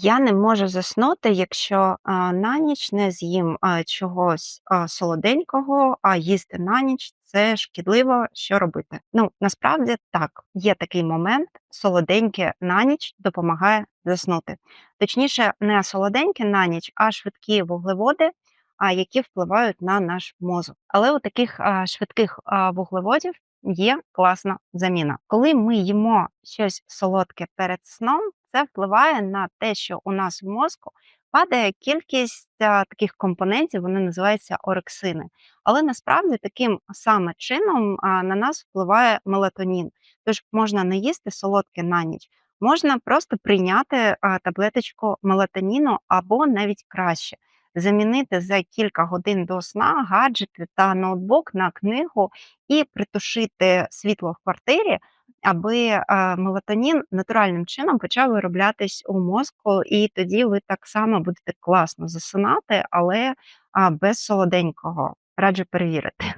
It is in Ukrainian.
Я не можу заснути, якщо, а, на ніч не з'їм, а, чогось, а, солоденького, а їсти на ніч- це шкідливо. Що робити? Ну, насправді так, є такий момент: солоденьке на ніч допомагає заснути. Точніше, не солоденьке на ніч, а швидкі вуглеводи, а, які впливають на наш мозок. Але у таких, а, швидких, а, вуглеводів є класна заміна. Коли ми їмо щось солодке перед сном, це впливає на те, що у нас в мозку падає кількість, таких компонентів, вони називаються орексини. Але насправді таким саме чином, на нас впливає мелатонін. Тож можна не їсти солодке на ніч, можна просто прийняти, таблеточку мелатоніну або навіть краще- замінити за кілька годин до сна гаджети та ноутбук на книгу і притушити світло в квартирі, аби, мелатонін натуральним чином почав вироблятись у мозку, і тоді ви так само будете класно засинати, але, без солоденького. Раджу перевірити.